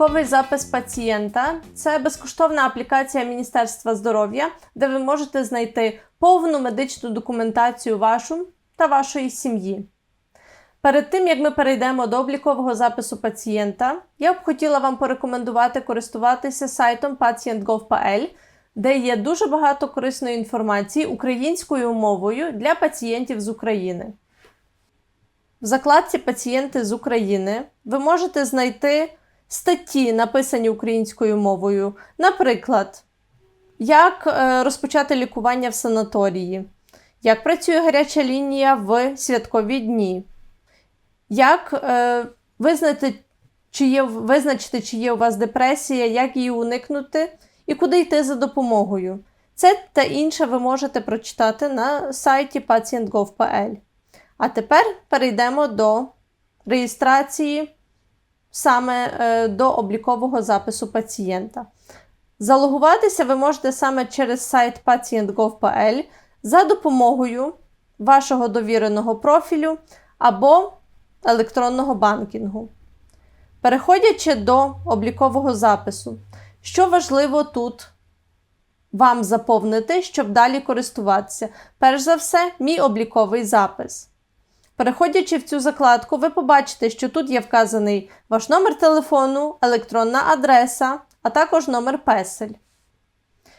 Обліковий запис пацієнта це безкоштовна аплікація Міністерства здоров'я, де ви можете знайти повну медичну документацію вашу та вашої сім'ї. Перед тим як ми перейдемо до облікового запису пацієнта, я б хотіла вам порекомендувати користуватися сайтом patient.gov.pl, де є дуже багато корисної інформації українською мовою для пацієнтів з України. В закладці Пацієнти з України ви можете знайти статті, написані українською мовою. Наприклад, як е, розпочати лікування в санаторії, як працює гаряча лінія в святкові дні, як е, визнати, чи є, визначити, чи є у вас депресія, як її уникнути і куди йти за допомогою. Це та інше ви можете прочитати на сайті patient.gov.pl. А тепер перейдемо до реєстрації саме е, до облікового запису пацієнта. Залогуватися ви можете саме через сайт patient.gov.pl за допомогою вашого довіреного профілю або електронного банкінгу. Переходячи до облікового запису, що важливо тут вам заповнити, щоб далі користуватися? Перш за все, мій обліковий запис. Переходячи в цю закладку, ви побачите, що тут є вказаний ваш номер телефону, електронна адреса, а також номер песель.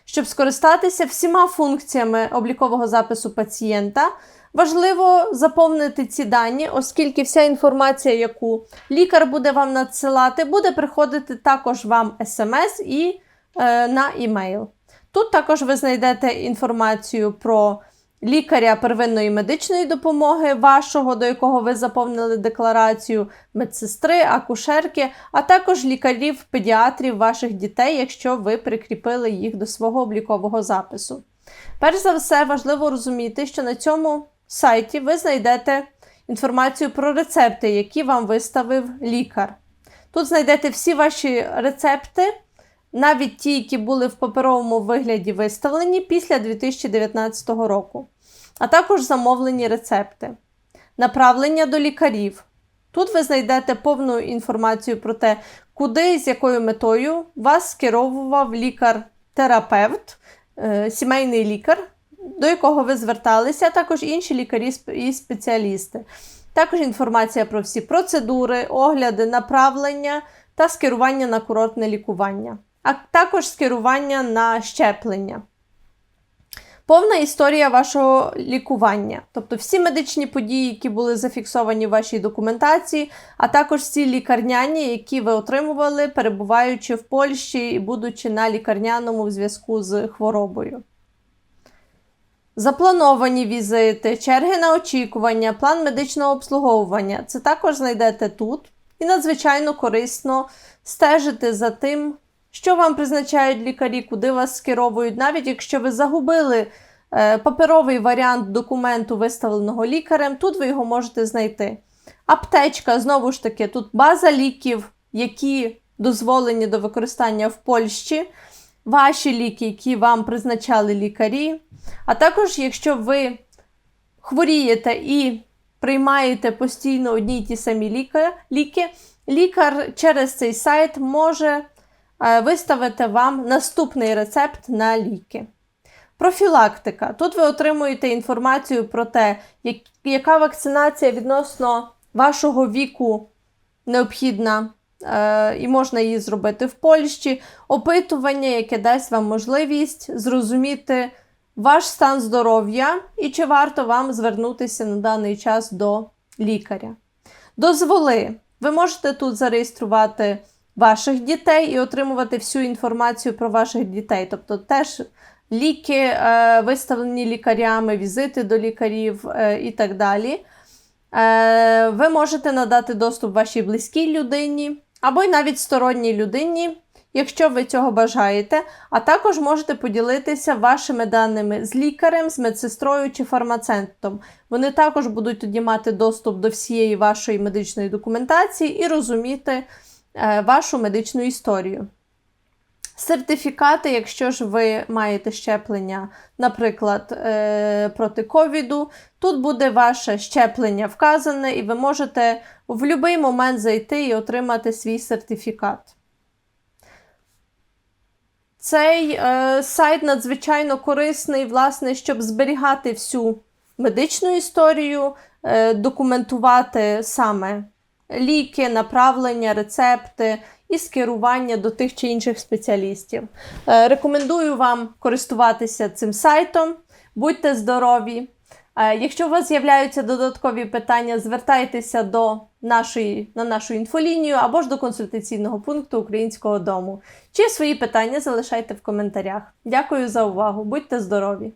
Щоб скористатися всіма функціями облікового запису пацієнта, важливо заповнити ці дані, оскільки вся інформація, яку лікар буде вам надсилати, буде приходити також вам смс і е, на імейл. Тут також ви знайдете інформацію про лікаря первинної медичної допомоги, вашого, до якого ви заповнили декларацію, медсестри, акушерки, а також лікарів, педіатрів ваших дітей, якщо ви прикріпили їх до свого облікового запису. Перш за все, важливо розуміти, що на цьому сайті ви знайдете інформацію про рецепти, які вам виставив лікар. Тут знайдете всі ваші рецепти. Навіть ті, які були в паперовому вигляді виставлені після 2019 року, а також замовлені рецепти, направлення до лікарів. Тут ви знайдете повну інформацію про те, куди і з якою метою вас скеровував лікар-терапевт, е, сімейний лікар, до якого ви зверталися, а також інші лікарі і спеціалісти. Також інформація про всі процедури, огляди, направлення та скерування на курортне лікування а також скерування на щеплення. Повна історія вашого лікування, тобто всі медичні події, які були зафіксовані в вашій документації, а також всі лікарняні, які ви отримували, перебуваючи в Польщі і будучи на лікарняному в зв'язку з хворобою. Заплановані візити, черги на очікування, план медичного обслуговування це також знайдете тут. І надзвичайно корисно стежити за тим, що вам призначають лікарі, куди вас скеровують, навіть якщо ви загубили е, паперовий варіант документу, виставленого лікарем, тут ви його можете знайти. Аптечка, знову ж таки, тут база ліків, які дозволені до використання в Польщі, ваші ліки, які вам призначали лікарі. А також, якщо ви хворієте і приймаєте постійно одні й ті самі ліки, лікар через цей сайт може виставити вам наступний рецепт на ліки. Профілактика. Тут ви отримуєте інформацію про те, яка вакцинація відносно вашого віку необхідна. Е, і можна її зробити в Польщі, опитування, яке дасть вам можливість зрозуміти ваш стан здоров'я і чи варто вам звернутися на даний час до лікаря. Дозволи. Ви можете тут зареєструвати ваших дітей і отримувати всю інформацію про ваших дітей. Тобто теж ліки, е, виставлені лікарями, візити до лікарів е, і так далі. Е, ви можете надати доступ вашій близькій людині або й навіть сторонній людині. Якщо ви цього бажаєте, а також можете поділитися вашими даними з лікарем, з медсестрою чи фармацевтом. Вони також будуть тоді мати доступ до всієї вашої медичної документації і розуміти, вашу медичну історію. Сертифікати, якщо ж ви маєте щеплення, наприклад, е, проти ковіду, тут буде ваше щеплення вказане, і ви можете в будь-який момент зайти і отримати свій сертифікат. Цей е, сайт надзвичайно корисний, власне, щоб зберігати всю медичну історію, е, документувати саме ліки, направлення, рецепти і скерування до тих чи інших спеціалістів. Е, рекомендую вам користуватися цим сайтом. Будьте здорові! Е, Якщо у вас з'являються додаткові питання, звертайтеся до нашої, на нашу інфолінію або ж до консультаційного пункту Українського дому. Чи свої питання залишайте в коментарях. Дякую за увагу! Будьте здорові!